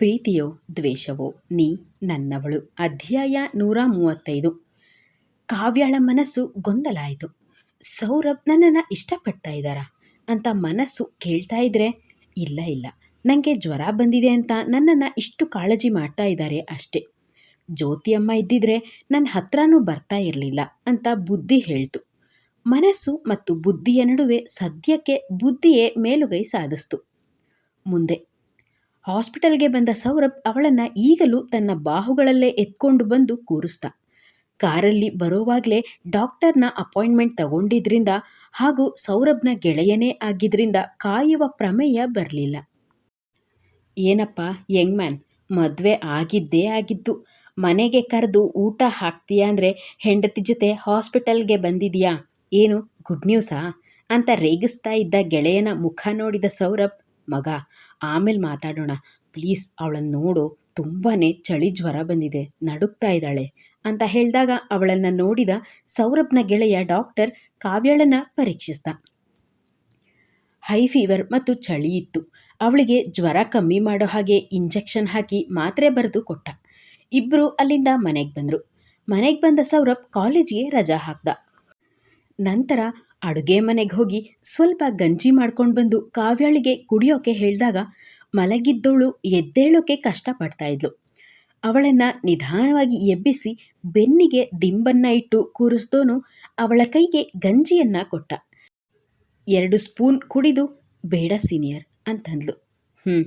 ಪ್ರೀತಿಯೋ ದ್ವೇಷವೋ ನೀ ನನ್ನವಳು. ಅಧ್ಯಾಯ ನೂರ ಮೂವತ್ತೈದು. ಕಾವ್ಯಾಳ ಮನಸ್ಸು ಗೊಂದಲ ಆಯಿತು ಸೌರಭ್ ನನ್ನನ್ನು ಇಷ್ಟಪಡ್ತಾ ಇದ್ದಾರಾ? ಅಂತ ಮನಸ್ಸು ಕೇಳ್ತಾ ಇದ್ರೆ, ಇಲ್ಲ ಇಲ್ಲ. ನನಗೆ ಜ್ವರ ಬಂದಿದೆ ಅಂತ ನನ್ನನ್ನು ಇಷ್ಟು ಕಾಳಜಿ ಮಾಡ್ತಾ ಇದ್ದಾರೆ ಅಷ್ಟೇ. ಜ್ಯೋತಿಯಮ್ಮ ಇದ್ದಿದ್ರೆ ನನ್ನ ಹತ್ರನೂ ಬರ್ತಾ ಇರಲಿಲ್ಲ ಅಂತ ಬುದ್ಧಿ ಹೇಳ್ತು. ಮನಸ್ಸು ಮತ್ತು ಬುದ್ಧಿಯ ನಡುವೆ ಸದ್ಯಕ್ಕೆ ಬುದ್ಧಿಯೇ ಮೇಲುಗೈ ಸಾಧಿಸ್ತು. ಮುಂದೆ ಹಾಸ್ಪಿಟಲ್ಗೆ ಬಂದ ಸೌರಭ್ ಅವಳನ್ನು ಈಗಲೂ ತನ್ನ ಬಾಹುಗಳಲ್ಲೇ ಎತ್ಕೊಂಡು ಬಂದು ಕೂರಿಸ್ದ. ಕಾರಲ್ಲಿ ಬರೋವಾಗಲೇ ಡಾಕ್ಟರ್ನ ಅಪಾಯಿಂಟ್ಮೆಂಟ್ ತಗೊಂಡಿದ್ರಿಂದ ಹಾಗೂ ಸೌರಭ್ನ ಗೆಳೆಯನೇ ಆಗಿದ್ರಿಂದ ಕಾಯುವ ಪ್ರಮೇಯ ಬರಲಿಲ್ಲ. ಏನಪ್ಪ ಯಂಗ್ ಮ್ಯಾನ್ ಮದುವೆ ಆಗಿದ್ದೇ ಆಗಿದ್ದು ಮನೆಗೆ ಕರೆದು ಊಟ ಹಾಕ್ತೀಯಾ ಅಂದರೆ ಹೆಂಡತಿ ಜೊತೆ ಹಾಸ್ಪಿಟಲ್ಗೆ ಬಂದಿದೆಯಾ? ಏನು, ಗುಡ್ ನ್ಯೂಸಾ? ಅಂತ ರೇಗಿಸ್ತಾ ಇದ್ದ ಗೆಳೆಯನ ಮುಖ ನೋಡಿದ ಸೌರಭ್ ಮಗ, ಆಮೇಲೆ ಮಾತಾಡೋಣ. ಪ್ಲೀಸ್ ಅವಳನ್ನ ನೋಡು ತುಂಬಾ ಚಳಿ ಜ್ವರ ಬಂದಿದೆ, ನಡುಕ್ತಾ ಇದ್ದಾಳೆ ಅಂತ ಹೇಳಿದಾಗ ಅವಳನ್ನ ನೋಡಿದ ಸೌರಭ್ನ ಗೆಳೆಯ ಡಾಕ್ಟರ್ ಕಾವ್ಯಾಳನ್ನ ಪರೀಕ್ಷಿಸ್ದ. ಹೈ ಫೀವರ್ ಮತ್ತು ಚಳಿ ಇತ್ತು. ಅವಳಿಗೆ ಜ್ವರ ಕಮ್ಮಿ ಮಾಡೋ ಹಾಗೆ ಇಂಜೆಕ್ಷನ್ ಹಾಕಿ ಮಾತ್ರೆ ಬರೆದು ಕೊಟ್ಟ. ಇಬ್ಬರು ಅಲ್ಲಿಂದ ಮನೆಗೆ ಬಂದರು. ಮನೆಗೆ ಬಂದ ಸೌರಭ್ ಕಾಲೇಜಿಗೆ ರಜಾ ಹಾಕ್ದ. ನಂತರ ಅಡುಗೆ ಮನೆಗೆ ಹೋಗಿ ಸ್ವಲ್ಪ ಗಂಜಿ ಮಾಡ್ಕೊಂಡು ಬಂದು ಕಾವ್ಯಾಳಿಗೆ ಕುಡಿಯೋಕೆ ಹೇಳಿದಾಗ ಮಲಗಿದ್ದವಳು ಎದ್ದೇಳೋಕೆ ಕಷ್ಟಪಡ್ತಾ ಇದ್ಲು. ಅವಳನ್ನು ನಿಧಾನವಾಗಿ ಎಬ್ಬಿಸಿ ಬೆನ್ನಿಗೆ ದಿಂಬನ್ನ ಇಟ್ಟು ಕೂರಿಸ್ದೋನು ಅವಳ ಕೈಗೆ ಗಂಜಿಯನ್ನ ಕೊಟ್ಟ. ಎರಡು ಸ್ಪೂನ್ ಕುಡಿದು ಬೇಡ ಸೀನಿಯರ್ ಅಂತಂದ್ಲು. ಹ್ಞೂ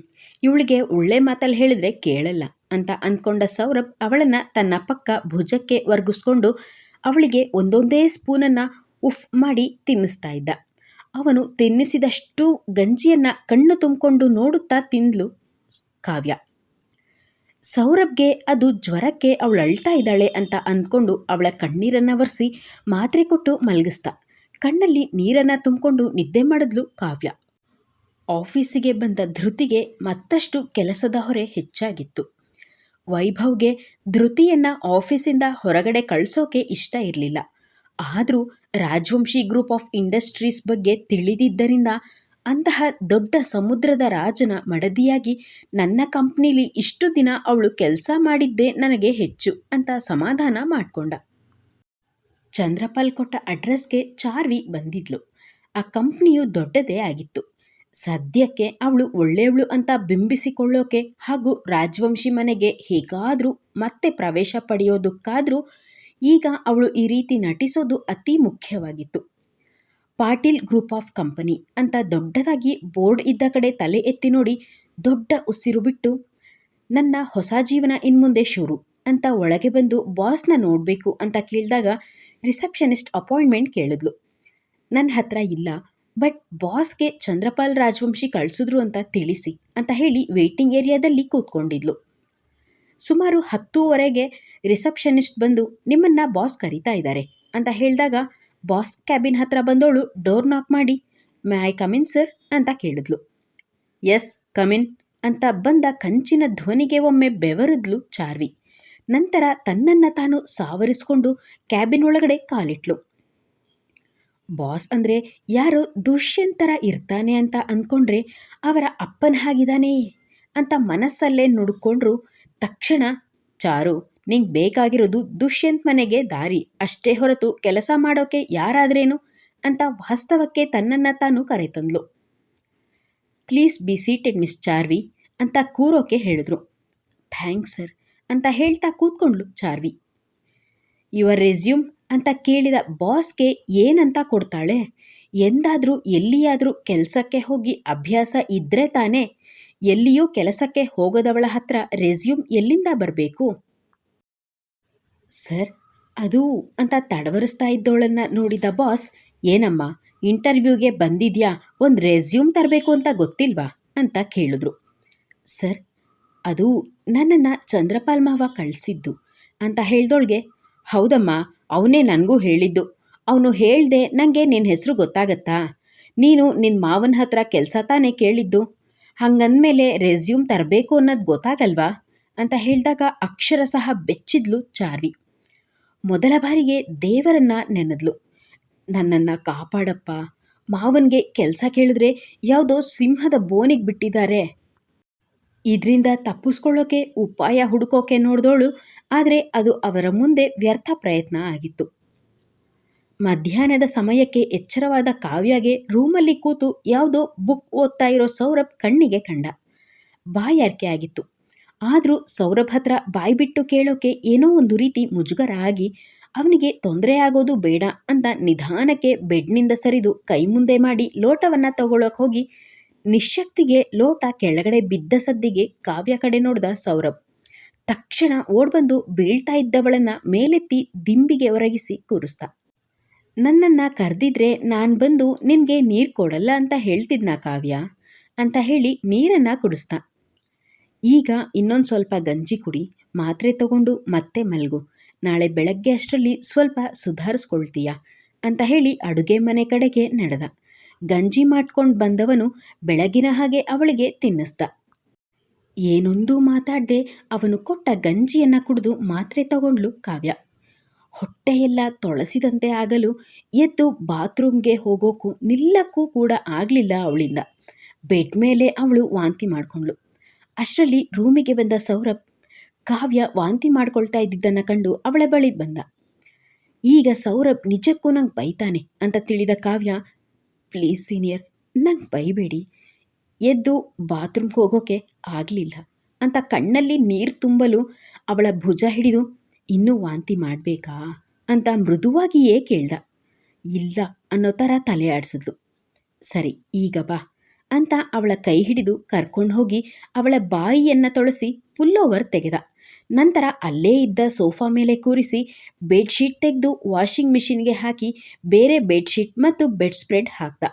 ಇವಳಿಗೆ ಒಳ್ಳೆ ಮಾತಲ್ಲಿ ಹೇಳಿದ್ರೆ ಕೇಳಲ್ಲ ಅಂತ ಅಂದ್ಕೊಂಡ ಸೌರಭ್ ಅವಳನ್ನು ತನ್ನ ಪಕ್ಕ ಭುಜಕ್ಕೆ ವರ್ಗಿಸ್ಕೊಂಡು ಅವಳಿಗೆ ಒಂದೊಂದೇ ಸ್ಪೂನನ್ನು ಉಫ್ ಮಾಡಿ ತಿನ್ನಿಸ್ತಾ ಇದ್ದ. ಅವನು ತಿನ್ನಿಸಿದಷ್ಟು ಗಂಜಿಯನ್ನ ಕಣ್ಣು ತುಂಬಿಕೊಂಡು ನೋಡುತ್ತಾ ತಿಂದ್ಲು ಕಾವ್ಯ. ಸೌರಭ್ಗೆ ಅದು ಜ್ವರಕ್ಕೆ ಅವಳು ಅಳ್ತಾ ಇದ್ದಾಳೆ ಅಂತ ಅಂದ್ಕೊಂಡು ಅವಳ ಕಣ್ಣೀರನ್ನು ಒರೆಸಿ ಮಾತ್ರೆ ಕೊಟ್ಟು ಮಲಗಿಸ್ದ. ಕಣ್ಣಲ್ಲಿ ನೀರನ್ನು ತುಂಬಿಕೊಂಡು ನಿದ್ದೆ ಮಾಡಿದ್ಲು ಕಾವ್ಯ. ಆಫೀಸಿಗೆ ಬಂದ ಧೃತಿಗೆ ಮತ್ತಷ್ಟು ಕೆಲಸದ ಹೊರೆ ಹೆಚ್ಚಾಗಿತ್ತು. ವೈಭವ್ಗೆ ಧೃತಿಯನ್ನು ಆಫೀಸಿಂದ ಹೊರಗಡೆ ಕಳಿಸೋಕೆ ಇಷ್ಟ ಇರಲಿಲ್ಲ. ಆದರೂ ರಾಜವಂಶಿ ಗ್ರೂಪ್ ಆಫ್ ಇಂಡಸ್ಟ್ರೀಸ್ ಬಗ್ಗೆ ತಿಳಿದಿದ್ದರಿಂದ ಅಂತಹ ದೊಡ್ಡ ಸಮುದ್ರದ ರಾಜನ ಮಡದಿಯಾಗಿ ನನ್ನ ಕಂಪ್ನಿಲಿ ಇಷ್ಟು ದಿನ ಅವಳು ಕೆಲಸ ಮಾಡಿದ್ದೇ ನನಗೆ ಹೆಚ್ಚು ಅಂತ ಸಮಾಧಾನ ಮಾಡಿಕೊಂಡ. ಚಂದ್ರಪಾಲ್ ಕೊಟ್ಟ ಅಡ್ರೆಸ್ಗೆ ಚಾರ್ವಿ ಬಂದಿದ್ಲು. ಆ ಕಂಪ್ನಿಯು ದೊಡ್ಡದೇ ಆಗಿತ್ತು. ಸದ್ಯಕ್ಕೆ ಅವಳು ಒಳ್ಳೆಯವಳು ಅಂತ ಬಿಂಬಿಸಿಕೊಳ್ಳೋಕೆ ಹಾಗೂ ರಾಜವಂಶಿ ಮನೆಗೆ ಹೇಗಾದರೂ ಮತ್ತೆ ಪ್ರವೇಶ ಪಡೆಯೋದಕ್ಕಾದರೂ ಈಗ ಅವಳು ಈ ರೀತಿ ನಟಿಸೋದು ಅತಿ ಮುಖ್ಯವಾಗಿತ್ತು. ಪಾಟೀಲ್ ಗ್ರೂಪ್ ಆಫ್ ಕಂಪನಿ ಅಂತ ದೊಡ್ಡದಾಗಿ ಬೋರ್ಡ್ ಇದ್ದ ಕಡೆ ತಲೆ ಎತ್ತಿ ನೋಡಿ ದೊಡ್ಡ ಉಸಿರು ಬಿಟ್ಟು, ನನ್ನ ಹೊಸ ಜೀವನ ಇನ್ಮುಂದೆ ಶುರು ಅಂತ ಒಳಗೆ ಬಂದು ಬಾಸ್ನ ನೋಡಬೇಕು ಅಂತ ಕೇಳಿದಾಗ ರಿಸೆಪ್ಷನಿಸ್ಟ್ ಅಪಾಯಿಂಟ್ಮೆಂಟ್ ಕೇಳಿದ್ಲು. ನನ್ನ ಹತ್ರ ಇಲ್ಲ, ಬಟ್ ಬಾಸ್ಗೆ ಚಂದ್ರಪಾಲ್ ರಾಜವಂಶಿ ಕಳಿಸಿದ್ರು ಅಂತ ತಿಳಿಸಿ ಅಂತ ಹೇಳಿ ವೇಟಿಂಗ್ ಏರಿಯಾದಲ್ಲಿ ಕೂತ್ಕೊಂಡಿದ್ಲು. ಸುಮಾರು ಹತ್ತೂವರೆಗೆ ರಿಸೆಪ್ಷನಿಸ್ಟ್ ಬಂದು ನಿಮ್ಮನ್ನ ಬಾಸ್ ಕರೀತಾ ಇದ್ದಾರೆ ಅಂತ ಹೇಳಿದಾಗ ಬಾಸ್ ಕ್ಯಾಬಿನ್ ಹತ್ರ ಬಂದವಳು ಡೋರ್ ನಾಕ್ ಮಾಡಿ, ಮೇ ಐ ಕಮಿನ್ ಸರ್ ಅಂತ ಕೇಳಿದ್ಲು. ಎಸ್ ಕಮಿನ್ ಅಂತ ಬಂದ ಕಂಚಿನ ಧ್ವನಿಗೆ ಒಮ್ಮೆ ಬೆವರಿದ್ಲು ಚಾರ್ವಿ. ನಂತರ ತನ್ನನ್ನು ತಾನು ಸಾವರಿಸಿಕೊಂಡು ಕ್ಯಾಬಿನ್ ಒಳಗಡೆ ಕಾಲಿಟ್ಲು. ಬಾಸ್ ಅಂದರೆ ಯಾರು ದುಷ್ಯಂತರ ಇರ್ತಾನೆ ಅಂತ ಅಂದ್ಕೊಂಡ್ರೆ ಅವರ ಅಪ್ಪನ ಹಾಗಿದ್ದಾನೆ. ಅಂತ ಮನಸ್ಸಲ್ಲೇ ನುಡ್ಕೊಂಡ್ರು ತಕ್ಷಣ, ಚಾರು, ನಿಂಗೆ ಬೇಕಾಗಿರೋದು ದುಷ್ಯಂತ್ ಮನೆಗೆ ದಾರಿ, ಅಷ್ಟೇ ಹೊರತು ಕೆಲಸ ಮಾಡೋಕೆ ಯಾರಾದ್ರೇನು? ಅಂತ ವಾಸ್ತವಕ್ಕೆ ತನ್ನನ್ನು ತಾನು ಕರೆತಂದ್ಲು. Please be seated, miss Charvi, ಅಂತ ಕೂರೋಕೆ ಹೇಳಿದ್ರು. ಥ್ಯಾಂಕ್ಸ್ ಸರ್, ಅಂತ ಹೇಳ್ತಾ ಕೂತ್ಕೊಂಡ್ಲು ಚಾರ್ವಿ. ಯುವರ್ ರೆಸ್ಯೂಮ್, ಅಂತ ಕೇಳಿದ ಬಾಸ್ಗೆ ಏನಂತ ಕೊಡ್ತಾಳೆ? ಎಂದಾದರೂ ಎಲ್ಲಿಯಾದರೂ ಕೆಲಸಕ್ಕೆ ಹೋಗಿ ಅಭ್ಯಾಸ ಇದ್ದರೆ ತಾನೇ ಎಲ್ಲಿಯೂ ಕೆಲಸಕ್ಕೆ ಹೋಗದವಳ ಹತ್ರ ರೆಸ್ಯೂಮ್ ಎಲ್ಲಿಂದ ಬರಬೇಕು? ಸರ್, ಅದು ಅಂತ ತಡವರಿಸ್ತಾ ಇದ್ದವಳನ್ನ ನೋಡಿದ ಬಾಸ್ ಏನಮ್ಮ ಇಂಟರ್ವ್ಯೂಗೆ ಬಂದಿದ್ಯಾ, ಒಂದು ರೆಸ್ಯೂಮ್ ತರಬೇಕು ಅಂತ ಗೊತ್ತಿಲ್ವಾ ಅಂತ ಕೇಳಿದ್ರು. ಸರ್, ಅದು ನನ್ನನ್ನು ಚಂದ್ರಪಾಲ್ ಮಾವ ಕಳಿಸಿದ್ದು ಅಂತ ಹೇಳ್ದೋಳ್ಗೆ, ಹೌದಮ್ಮ, ಅವನೇ ನನಗೂ ಹೇಳಿದ್ದು. ಅವನು ಹೇಳ್ದೆ ನನಗೆ ನಿನ್ನ ಹೆಸರು ಗೊತ್ತಾಗತ್ತಾ? ನೀನು ನಿನ್ನ ಮಾವನ ಹತ್ರ ಕೆಲಸ ತಾನೇ ಕೇಳಿದ್ದು? ಹಂಗಂದಮೇಲೆ ರೆಸ್ಯೂಮ್ ತರಬೇಕು ಅನ್ನೋದು ಗೊತ್ತಾಗಲ್ವಾ? ಅಂತ ಹೇಳಿದಾಗ ಅಕ್ಷರ ಸಹ ಬೆಚ್ಚಿದ್ಲು ಚಾರ್ವಿ. ಮೊದಲ ಬಾರಿಗೆ ದೇವರನ್ನ ನೆನೆದ್ಲು. ನನ್ನನ್ನು ಕಾಪಾಡಪ್ಪ, ಮಾವನಿಗೆ ಕೆಲಸ ಕೇಳಿದ್ರೆ ಯಾವುದೋ ಸಿಂಹದ ಬೋನಿಗೆ ಬಿಟ್ಟಿದ್ದಾರೆ. ಇದರಿಂದ ತಪ್ಪಿಸ್ಕೊಳ್ಳೋಕೆ ಉಪಾಯ ಹುಡುಕೋಕೆ ನೋಡಿದೋಳು, ಆದರೆ ಅದು ಅವರ ಮುಂದೆ ವ್ಯರ್ಥ ಪ್ರಯತ್ನ ಆಗಿತ್ತು. ಮಧ್ಯಾಹ್ನದ ಸಮಯಕ್ಕೆ ಎಚ್ಚರವಾದ ಕಾವ್ಯಗೆ ರೂಮಲ್ಲಿ ಕೂತು ಯಾವುದೋ ಬುಕ್ ಓದ್ತಾ ಇರೋ ಸೌರಭ್ ಕಣ್ಣಿಗೆ ಕಂಡ. ಬಾಯಾರಿಕೆ ಆಗಿತ್ತು. ಆದರೂ ಸೌರಭ್ ಹತ್ರ ಬಾಯಿ ಬಿಟ್ಟು ಕೇಳೋಕೆ ಏನೋ ಒಂದು ರೀತಿ ಮುಜುಗರ ಆಗಿ ಅವನಿಗೆ ತೊಂದರೆ ಆಗೋದು ಬೇಡ ಅಂತ ನಿಧಾನಕ್ಕೆ ಬೆಡ್ನಿಂದ ಸರಿದು ಕೈ ಮುಂದೆ ಮಾಡಿ ಲೋಟವನ್ನು ತಗೊಳ್ಳೋಕೆ ಹೋಗಿ ನಿಶಕ್ತಿಗೆ ಲೋಟ ಕೆಳಗಡೆ ಬಿದ್ದ ಸದ್ದಿಗೆ ಕಾವ್ಯ ಕಡೆ ನೋಡಿದ ಸೌರಭ್. ತಕ್ಷಣ ಓಡ್ಬಂದು ಬೀಳ್ತಾ ಇದ್ದವಳನ್ನ ಮೇಲೆತ್ತಿ ದಿಂಬಿಗೆ ಒರಗಿಸಿ ಕೂರಿಸ್ದ. ನನ್ನನ್ನು ಕರೆದಿದ್ರೆ ನಾನು ಬಂದು ನಿನಗೆ ನೀರು ಕೊಡಲ್ಲ ಅಂತ ಹೇಳ್ತಿದ್ನ ಕಾವ್ಯ? ಅಂತ ಹೇಳಿ ನೀರನ್ನು ಕುಡಿಸ್ತ ಈಗ ಇನ್ನೊಂದು ಸ್ವಲ್ಪ ಗಂಜಿ ಕುಡಿ, ಮಾತ್ರೆ ತಗೊಂಡು ಮತ್ತೆ ಮಲಗು. ನಾಳೆ ಬೆಳಗ್ಗೆ ಅಷ್ಟರಲ್ಲಿ ಸ್ವಲ್ಪ ಸುಧಾರಿಸ್ಕೊಳ್ತೀಯ? ಅಂತ ಹೇಳಿ ಅಡುಗೆ ಮನೆ ಕಡೆಗೆ ನಡೆದ. ಗಂಜಿ ಮಾಡ್ಕೊಂಡು ಬಂದವನು ಬೆಳಗಿನ ಹಾಗೆ ಅವಳಿಗೆ ತಿನ್ನಿಸ್ದ. ಏನೊಂದೂ ಮಾತಾಡದೆ ಅವನು ಕೊಟ್ಟ ಗಂಜಿಯನ್ನು ಕುಡಿದು ಮಾತ್ರೆ ತಗೊಂಡ್ಲು ಕಾವ್ಯ. ಹೊಟ್ಟೆಯೆಲ್ಲ ತೊಳಸಿದಂತೆ ಆಗಲು ಎದ್ದು ಬಾತ್ರೂಮ್ಗೆ ಹೋಗೋಕ್ಕೂ ನಿಲ್ಲಕ್ಕೂ ಕೂಡ ಆಗಲಿಲ್ಲ ಅವಳಿಂದ. ಬೆಡ್ ಮೇಲೆ ಅವಳು ವಾಂತಿ ಮಾಡಿಕೊಂಡ್ಳು. ಅಷ್ಟರಲ್ಲಿ ರೂಮಿಗೆ ಬಂದ ಸೌರಭ್, ಕಾವ್ಯ ವಾಂತಿ ಮಾಡ್ಕೊಳ್ತಾ ಇದ್ದಿದ್ದನ್ನು ಕಂಡು ಅವಳ ಬಳಿ ಬಂದ. ಈಗ ಸೌರಭ್ ನಿಜಕ್ಕೂ ನಂಗೆ ಬೈತಾನೆ ಅಂತ ತಿಳಿದ ಕಾವ್ಯ, ಪ್ಲೀಸ್ ಸೀನಿಯರ್, ನಂಗೆ ಬೈಬೇಡಿ. ಎದ್ದು ಬಾತ್ರೂಮ್ಗೆ ಹೋಗೋಕೆ ಆಗಲಿಲ್ಲ ಅಂತ ಕಣ್ಣಲ್ಲಿ ನೀರು ತುಂಬಲು ಅವಳ ಭುಜ ಹಿಡಿದು ಇನ್ನೂ ವಾಂತಿ ಮಾಡಬೇಕಾ ಅಂತ ಮೃದುವಾಗಿಯೇ ಕೇಳ್ದ ಇಲ್ಲ ಅನ್ನೋ ಥರ ತಲೆ ಆಡಿಸಿದ್ಲು. ಸರಿ, ಈಗ ಬಾ ಅಂತ ಅವಳ ಕೈ ಹಿಡಿದು ಕರ್ಕೊಂಡು ಹೋಗಿ ಅವಳ ಬಾಯಿಯನ್ನು ತೊಳಸಿ ಪುಲ್ಲೋವರ್ ತೆಗೆದ. ನಂತರ ಅಲ್ಲೇ ಇದ್ದ ಸೋಫಾ ಮೇಲೆ ಕೂರಿಸಿ ಬೆಡ್ಶೀಟ್ ತೆಗೆದು ವಾಷಿಂಗ್ ಮಿಷಿನ್ಗೆ ಹಾಕಿ ಬೇರೆ ಬೆಡ್ಶೀಟ್ ಮತ್ತು ಬೆಡ್ ಸ್ಪ್ರೆಡ್ ಹಾಕ್ದ.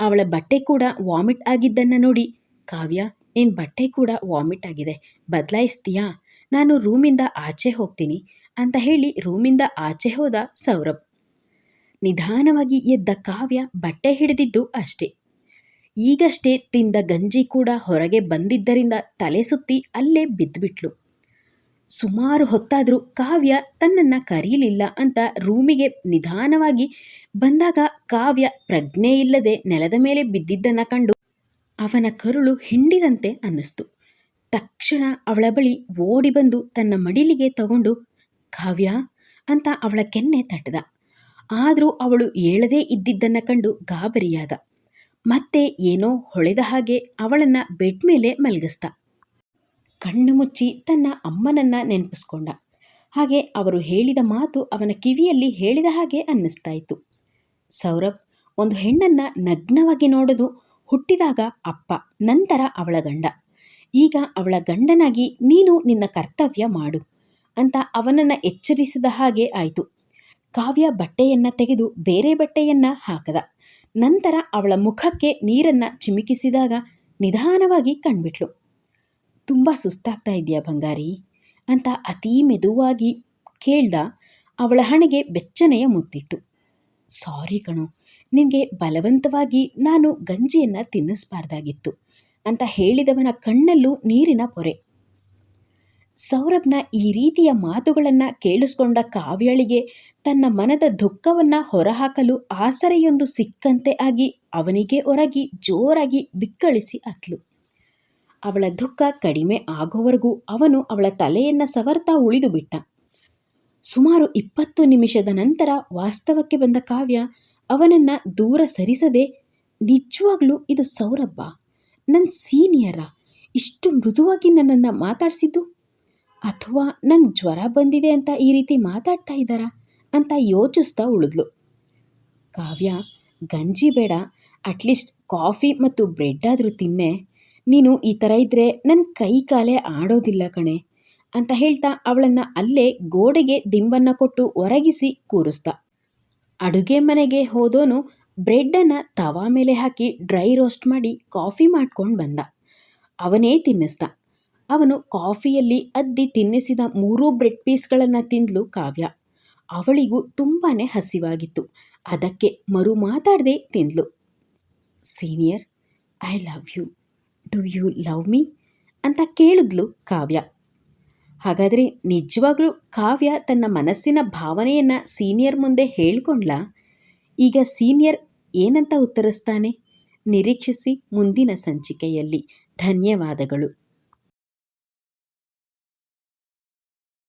ಅವಳ ಬಟ್ಟೆ ಕೂಡ ವಾಮಿಟ್ ಆಗಿದ್ದನ್ನು ನೋಡಿ, ಕಾವ್ಯ ನಿನ್ನ ಬಟ್ಟೆ ಕೂಡ ವಾಮಿಟ್ ಆಗಿದೆ. ಬದಲಾಯಿಸ್ತೀಯಾ? ನಾನು ರೂಮಿಂದ ಆಚೆ ಹೋಗ್ತೀನಿ ಅಂತ ಹೇಳಿ ರೂಮಿಂದ ಆಚೆ ಹೋದ ಸೌರಭ್. ನಿಧಾನವಾಗಿ ಎದ್ದ ಕಾವ್ಯ ಬಟ್ಟೆ ಹಿಡಿದಿದ್ದು ಅಷ್ಟೇ. ಈಗಷ್ಟೇ ತಿಂದ ಗಂಜಿ ಕೂಡ ಹೊರಗೆ ಬಂದಿದ್ದರಿಂದ ತಲೆ ಸುತ್ತಿ ಅಲ್ಲೇ ಬಿದ್ದುಬಿಟ್ಲು ಸುಮಾರು ಹೊತ್ತಾದರೂ ಕಾವ್ಯ ತನ್ನನ್ನು ಕರೀಲಿಲ್ಲ ಅಂತ ರೂಮಿಗೆ ನಿಧಾನವಾಗಿ ಬಂದಾಗ ಕಾವ್ಯ ಪ್ರಜ್ಞೆ ಇಲ್ಲದೆ ನೆಲದ ಮೇಲೆ ಬಿದ್ದಿದ್ದನ್ನು ಕಂಡು ಅವನ ಕರುಳು ಹಿಂಡಿದಂತೆ ಅನ್ನಿಸ್ತು. ತಕ್ಷಣ ಅವಳ ಬಳಿ ಓಡಿ ಬಂದು ತನ್ನ ಮಡಿಲಿಗೆ ತಗೊಂಡು, ಕಾವ್ಯ, ಅಂತ ಅವಳ ಕೆನ್ನೆ ತಟ್ಟದ ಆದರೂ ಅವಳು ಏಳದೇ ಇದ್ದಿದ್ದನ್ನು ಕಂಡು ಗಾಬರಿಯಾದ. ಮತ್ತೆ ಏನೋ ಹೊಳೆದ ಹಾಗೆ ಅವಳನ್ನು ಬೆಡ್ ಮೇಲೆ ಮಲಗಿಸ್ದ. ಕಣ್ಣು ಮುಚ್ಚಿ ತನ್ನ ಅಮ್ಮನನ್ನ ನೆನಪಿಸ್ಕೊಂಡ. ಹಾಗೆ ಅವರು ಹೇಳಿದ ಮಾತು ಅವನ ಕಿವಿಯಲ್ಲಿ ಹೇಳಿದ ಹಾಗೆ ಅನ್ನಿಸ್ತಾ ಇತ್ತು ಸೌರಭ್, ಒಂದು ಹೆಣ್ಣನ್ನ ನಗ್ನವಾಗಿ ನೋಡೋದು ಹುಟ್ಟಿದಾಗ ಅಪ್ಪ, ನಂತರ ಅವಳ ಗಂಡ. ಈಗ ಅವಳ ಗಂಡನಾಗಿ ನೀನು ನಿನ್ನ ಕರ್ತವ್ಯ ಮಾಡು ಅಂತ ಅವನನ್ನು ಎಚ್ಚರಿಸಿದ ಹಾಗೆ ಆಯಿತು. ಕಾವ್ಯ ಬಟ್ಟೆಯನ್ನು ತೆಗೆದು ಬೇರೆ ಬಟ್ಟೆಯನ್ನು ಹಾಕದ. ನಂತರ ಅವಳ ಮುಖಕ್ಕೆ ನೀರನ್ನು ಚಿಮಿಕಿಸಿದಾಗ ನಿಧಾನವಾಗಿ ಕಣ್ಬಿಟ್ಲು. ತುಂಬ ಸುಸ್ತಾಗ್ತಾ ಇದೆಯಾ ಬಂಗಾರಿ? ಅಂತ ಅತೀ ಮೆದುವಾಗಿ ಕೇಳ್ದ ಅವಳ ಹಣೆಗೆ ಬೆಚ್ಚನೆಯ ಮುತ್ತಿಟ್ಟು. ಸಾರಿ ಕಣು, ನಿನಗೆ ಬಲವಂತವಾಗಿ ನಾನು ಗಂಜಿಯನ್ನು ತಿನ್ನಿಸ್ಬಾರ್ದಾಗಿತ್ತು. ಅಂತ ಹೇಳಿದವನ ಕಣ್ಣಲ್ಲೂ ನೀರಿನ ಪೊರೆ. ಸೌರಭ್ನ ಈ ರೀತಿಯ ಮಾತುಗಳನ್ನು ಕೇಳಿಸ್ಕೊಂಡ ಕಾವ್ಯಾಳಿಗೆ ತನ್ನ ಮನದ ದುಃಖವನ್ನು ಹೊರಹಾಕಲು ಆಸರೆಯೊಂದು ಸಿಕ್ಕಂತೆ ಆಗಿ ಅವನಿಗೆ ಹೊರಗಿ ಜೋರಾಗಿ ಬಿಕ್ಕಳಿಸಿ ಅತ್ಲು. ಅವಳ ದುಃಖ ಕಡಿಮೆ ಆಗೋವರೆಗೂ ಅವನು ಅವಳ ತಲೆಯನ್ನು ಸವರ್ತಾ ಉಳಿದು ಬಿಟ್ಟ. ಸುಮಾರು ಇಪ್ಪತ್ತು ನಿಮಿಷದ ನಂತರ ವಾಸ್ತವಕ್ಕೆ ಬಂದ ಕಾವ್ಯ ಅವನನ್ನು ದೂರ ಸರಿಸದೆ ನಿಜವಾಗ್ಲೂ ಇದು ಸೌರಭ ನನ್ನ ಸೀನಿಯರ ಇಷ್ಟು ಮೃದುವಾಗಿ ನನ್ನನ್ನು ಮಾತಾಡಿಸಿದ್ದು? ಅಥವಾ ನಂಗೆ ಜ್ವರ ಬಂದಿದೆ ಅಂತ ಈ ರೀತಿ ಮಾತಾಡ್ತಾ ಇದ್ದಾರಾ ಅಂತ ಯೋಚಿಸ್ತಾ ಉಳಿದ್ಲು. ಕಾವ್ಯ, ಗಂಜಿ ಬೇಡ, ಅಟ್ಲೀಸ್ಟ್ ಕಾಫಿ ಮತ್ತು ಬ್ರೆಡ್ ಆದರೂ ತಿನ್ನೆ. ನೀನು ಈ ಥರ ಇದ್ದರೆ ನನ್ನ ಕೈ ಕಾಲೇ ಆಡೋದಿಲ್ಲ ಕಣೆ ಅಂತ ಹೇಳ್ತಾ ಅವಳನ್ನು ಅಲ್ಲೇ ಗೋಡೆಗೆ ದಿಂಬನ್ನು ಕೊಟ್ಟು ಒರಗಿಸಿ ಕೂರಿಸ್ದ. ಅಡುಗೆ ಮನೆಗೆ ಹೋದೋನು ಬ್ರೆಡ್ಡನ್ನು ತವಾ ಮೇಲೆ ಹಾಕಿ ಡ್ರೈ ರೋಸ್ಟ್ ಮಾಡಿ ಕಾಫಿ ಮಾಡ್ಕೊಂಡು ಬಂದ. ಅವನೇ ತಿನ್ನಿಸ್ದ. ಅವನು ಕಾಫಿಯಲ್ಲಿ ಅದ್ದಿ ತಿನ್ನಿಸಿದ ಮೂರೂ ಬ್ರೆಡ್ ಪೀಸ್ಗಳನ್ನು ತಿಂದ್ಲು ಕಾವ್ಯ. ಅವಳಿಗೂ ತುಂಬಾ ಹಸಿವಾಗಿತ್ತು. ಅದಕ್ಕೆ ಮರು ಮಾತಾಡದೆ ತಿಂದ್ಲು. Senior, I love you. Do you love me? ಅಂತ ಕೇಳಿದ್ಲು ಕಾವ್ಯ. ಹಾಗಾದರೆ ನಿಜವಾಗ್ಲೂ ಕಾವ್ಯ ತನ್ನ ಮನಸ್ಸಿನ ಭಾವನೆಯನ್ನು ಸೀನಿಯರ್ ಮುಂದೆ ಹೇಳ್ಕೊಂಡ್ಲ? ಈಗ ಸೀನಿಯರ್ ಏನಂತ ಉತ್ತರಿಸ್ತಾನೆ? ನಿರೀಕ್ಷಿಸಿ ಮುಂದಿನ ಸಂಚಿಕೆಯಲ್ಲಿ. ಧನ್ಯವಾದಗಳು.